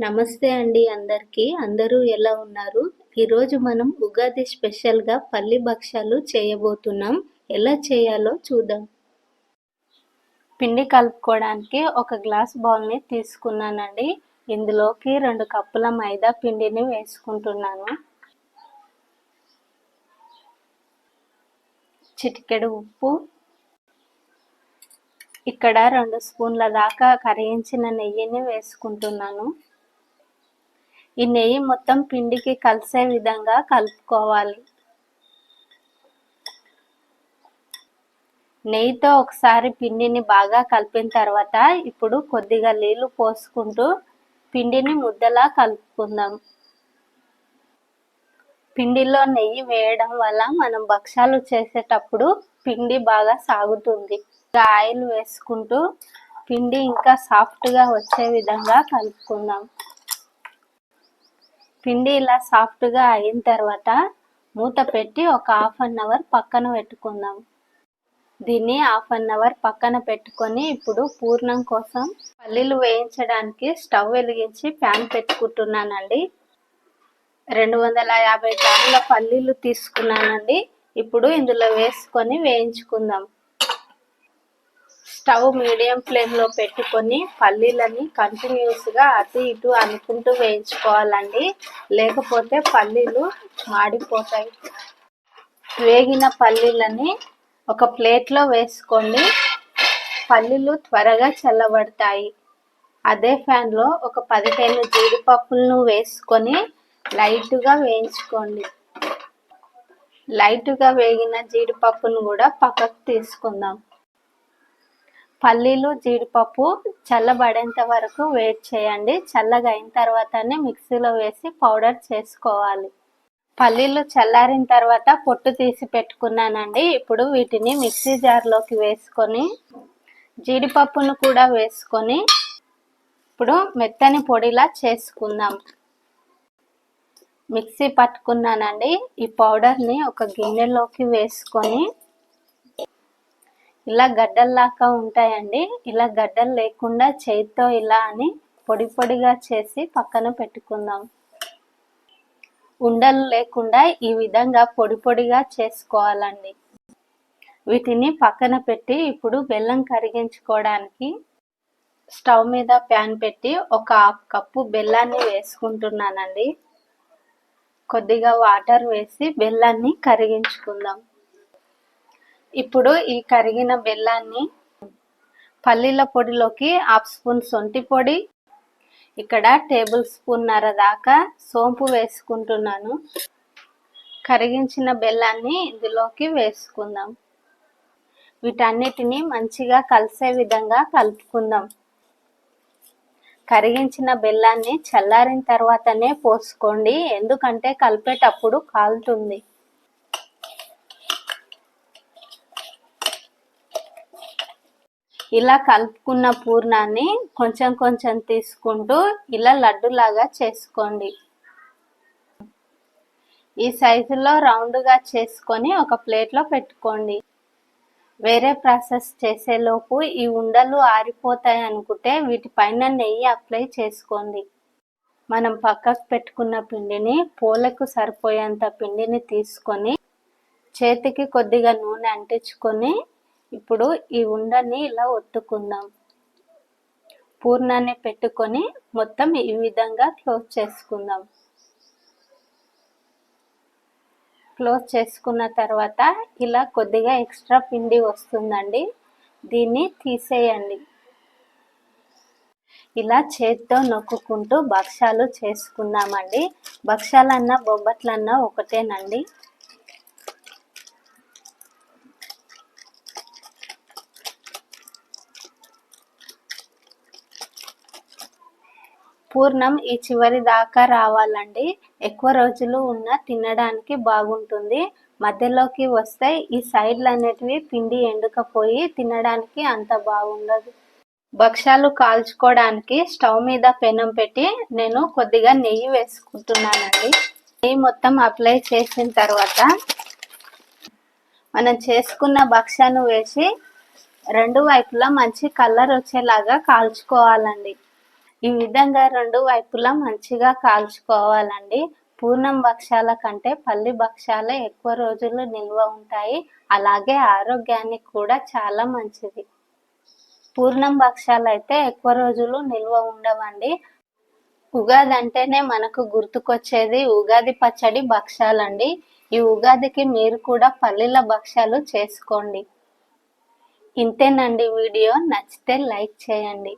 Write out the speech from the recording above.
నమస్తే అండి అందరికీ. అందరూ ఎలా ఉన్నారు? ఈరోజు మనం ఉగాది స్పెషల్గా పల్లి భక్ష్యాలు చేయబోతున్నాం. ఎలా చేయాలో చూద్దాం. పిండి కలుపుకోవడానికి ఒక గ్లాస్ బౌల్ని తీసుకున్నానండి. ఇందులోకి రెండు కప్పుల మైదా పిండిని వేసుకుంటున్నాను. చిటికెడు ఉప్పు. ఇక్కడ రెండు స్పూన్ల దాకా కరిగించిన నెయ్యిని వేసుకుంటున్నాను. ఈ నెయ్యి మొత్తం పిండికి కలిసే విధంగా కలుపుకోవాలి. నెయ్యితో ఒకసారి పిండిని బాగా కలిపిన తర్వాత ఇప్పుడు కొద్దిగా నీళ్ళు పోసుకుంటూ పిండిని ముద్దలా కలుపుకుందాం. పిండిలో నెయ్యి వేయడం వల్ల మనం భక్షాలు చేసేటప్పుడు పిండి బాగా సాగుతుంది. ఆయిల్ వేసుకుంటూ పిండి ఇంకా సాఫ్ట్గా వచ్చే విధంగా కలుపుకుందాం. పిండి ఇలా సాఫ్ట్గా అయిన తర్వాత మూత పెట్టి ఒక హాఫ్ అన్ అవర్ పక్కన పెట్టుకుందాం. దీన్ని హాఫ్ అన్ అవర్ పక్కన పెట్టుకొని ఇప్పుడు పూర్ణం కోసం పల్లీలు వేయించడానికి స్టవ్ వెలిగించి ప్యాన్ పెట్టుకుంటున్నానండి. రెండు వందల యాభై గ్రాముల పల్లీలు తీసుకున్నానండి. ఇప్పుడు ఇందులో వేసుకొని వేయించుకుందాం. స్టవ్ మీడియం ఫ్లేమ్లో పెట్టుకొని పల్లీలని కంటిన్యూస్గా అటు ఇటు అనుకుంటూ వేయించుకోవాలండి. లేకపోతే పల్లీలు మాడిపోతాయి. వేగిన పల్లీలని ఒక ప్లేట్లో వేసుకోండి. పల్లీలు త్వరగా చల్లబడతాయి. అదే ఫ్యాన్లో ఒక పదిహేను జీడిపప్పులను వేసుకొని లైట్గా వేయించుకోండి. లైట్గా వేగిన జీడిపప్పును కూడా పక్కకు తీసుకుందాం. పల్లీలు జీడిపప్పు చల్లబడేంత వరకు వెయిట్ చేయండి. చల్లగా అయిన తర్వాతనే మిక్సీలో వేసి పౌడర్ చేసుకోవాలి. పల్లీలు చల్లారిన తర్వాత పొట్టు తీసి పెట్టుకున్నానండి. ఇప్పుడు వీటిని మిక్సీ జార్లోకి వేసుకొని జీడిపప్పును కూడా వేసుకొని ఇప్పుడు మెత్తని పొడిలా చేసుకుందాం. మిక్సీ పట్టుకున్నానండి. ఈ పౌడర్ని ఒక గిన్నెలోకి వేసుకొని ఇలా గడ్డల్లాగా ఉంటాయండి. ఇలా గడ్డలు లేకుండా చేతితో ఇలా అని పొడి పొడిగా చేసి పక్కన పెట్టుకుందాం. ఉండలు లేకుండా ఈ విధంగా పొడి పొడిగా చేసుకోవాలండి. వీటిని పక్కన పెట్టి ఇప్పుడు బెల్లం కరిగించుకోవడానికి స్టవ్ మీద ప్యాన్ పెట్టి ఒక హాఫ్ కప్పు బెల్లాన్ని వేసుకుంటున్నానండి. కొద్దిగా వాటర్ వేసి బెల్లాన్ని కరిగించుకుందాం. ఇప్పుడు ఈ కరిగిన బెల్లాన్ని పల్లీల పొడిలోకి హాఫ్ స్పూన్ సొంటి పొడి ఇక్కడ టేబుల్ స్పూన్నర దాకా సోంపు వేసుకుంటున్నాను. కరిగించిన బెల్లాన్ని ఇందులోకి వేసుకుందాం. వీటన్నిటిని మంచిగా కలిసే విధంగా కలుపుకుందాం. కరిగించిన బెల్లాన్ని చల్లారిన తర్వాతనే పోసుకోండి ఎందుకంటే కలిపేటప్పుడు కాలుతుంది. ఇలా కలుపుకున్న పూర్ణాన్ని కొంచెం కొంచెం తీసుకుంటూ ఇలా లడ్డులాగా చేసుకోండి. ఈ సైజులో రౌండ్గా చేసుకొని ఒక ప్లేట్లో పెట్టుకోండి. వేరే ప్రాసెస్ చేసేలోపు ఈ ఉండలు ఆరిపోతాయి అనుకుంటే వీటిపైన నెయ్యి అప్లై చేసుకోండి. మనం పక్కకు పెట్టుకున్న పిండిని పూలకు సరిపోయేంత పిండిని తీసుకొని చేతికి కొద్దిగా నూనె అంటించుకొని ఇప్పుడు ఈ ఉండని ఇలా ఒత్తుకుందాం. పూర్ణాన్ని పెట్టుకొని మొత్తం ఈ విధంగా క్లోజ్ చేసుకుందాం. క్లోజ్ చేసుకున్న తర్వాత ఇలా కొద్దిగా ఎక్స్ట్రా పిండి వస్తుందండి. దీన్ని తీసేయండి. ఇలా చేతితో నొక్కుంటూ భక్ష్యాలు చేసుకుందామండి. భక్ష్యాలన్నా బొబ్బట్లన్నా ఒకటేనండి. పూర్ణం ఈ చివరి దాకా రావాలండి. ఎక్కువ రోజులు ఉన్న తినడానికి బాగుంటుంది. మధ్యలోకి వస్తే ఈ సైడ్లు అనేటివి పిండి ఎండుకపోయి తినడానికి అంత బాగుండదు. భక్ష్యాలు కాల్చుకోవడానికి స్టవ్ మీద పెనం పెట్టి నేను కొద్దిగా నెయ్యి వేసుకుంటున్నానండి. నెయ్యి మొత్తం అప్లై చేసిన తర్వాత మనం చేసుకున్న భక్ష్యాను వేసి రెండు వైపులా మంచి కలర్ వచ్చేలాగా కాల్చుకోవాలండి. ఈ విధంగా రెండు వైపులా మంచిగా కాల్చుకోవాలండి. పూర్ణం భక్ష్యాల కంటే పల్లి భక్ష్యాలే ఎక్కువ రోజులు నిల్వ ఉంటాయి. అలాగే ఆరోగ్యానికి కూడా చాలా మంచిది. పూర్ణం భక్ష్యాలు అయితే ఎక్కువ రోజులు నిల్వ ఉండవండి. ఉగాది అంటేనే మనకు గుర్తుకొచ్చేది ఉగాది పచ్చడి భక్ష్యాలండి ఈ ఉగాదికి మీరు కూడా పల్లీల భక్ష్యాలు చేసుకోండి. ఇంతేనండి వీడియో. నచ్చితే లైక్ చేయండి.